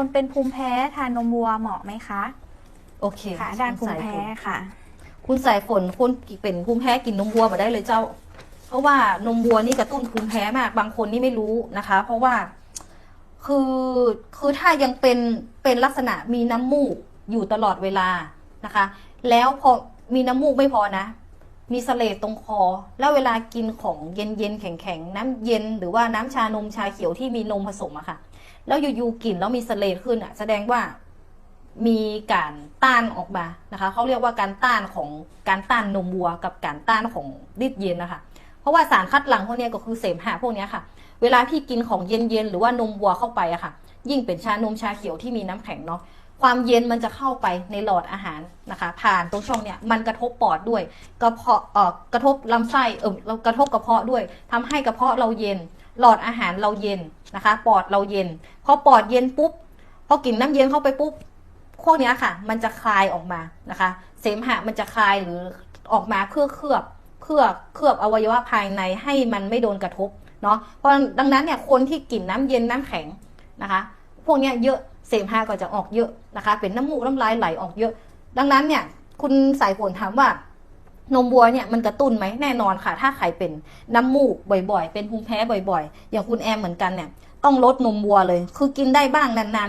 คนเป็นภูมิแพ้ทานนมวัวเหมาะไหมคะ โอเคค่ะ ด้านภูมิแพ้ค่ะ คุณสายฝนคุณเป็นภูมิแพ้กินนมวัวมาได้เลยเจ้า เพราะว่านมวัวนี่กระตุ้นภูมิแพ้มาก บางคนนี่ไม่รู้นะคะ เพราะว่า คือคือถ้ายังเป็นเป็นลักษณะมีน้ำมูกอยู่ตลอดเวลานะคะ แล้วพอมีน้ำมูกไม่พอนะ มีเสลดตรงคอ แล้วเวลากินของเย็นเย็นๆแข็งแข็งๆน้ำเย็นหรือว่าน้ำชานมชาเขียวที่มีนมผสมอะค่ะ แล้วอยู่ๆกินแล้วมีเสลดขึ้นอะแสดงว่ามีการต้านออกมานะคะเขาเรียกว่าการต้านของการต้านนมวัว กับการต้านของฤทธิ์เย็นนะคะ เพราะว่าสารคัดหลั่งพวกนี้ก็คือเสมหะพวกนี้ค่ะ เวลาพี่กินของเย็นๆหรือว่านมวัวเข้าไปอะค่ะ ยิ่งเป็นชานมชาเขียวที่มีน้ำแข็งเนาะ ความเย็นมันจะเข้าไปในหลอดอาหารนะคะ ผ่านตรงช่องเนี้ยมันกระทบปอดด้วยกระเพาะเอ่อกระทบลำไส้เออกระทบกระเพาะด้วยทำให้กระเพาะเราเย็น หลอดอาหารเราเย็นนะคะ ปอดเราเย็นพอปอดเย็นปุ๊บพอกินน้ำเย็นเข้าไปปุ๊บพวกเนี้ยค่ะ มันจะคลายออกมานะคะ เสมหะมันจะคลายหรือออกมาเพื่อเคลือบเคลือบเคลือบอวัยวะภายในให้มันไม่โดนกระทบเนาะเพราะดังนั้นเนี่ยคนที่กินน้ำเย็นน้ำแข็งนะคะ พวกเนี้ยเยอะ เสมหะก็จะออกเยอะนะคะ เป็นน้ำมูกน้ำลายไหลออกเยอะ ดังนั้นเนี่ยคุณสายฝนถามว่านมวัวเนี่ยมันกระตุ้นไหมแน่นอนค่ะ ถ้าใครเป็นน้ำมูกบ่อยๆ เป็นภูมิแพ้บ่อยๆ อย่างคุณแอมเหมือนกันเนี่ยต้องลดนมวัวเลย คือกินได้บ้างนานๆ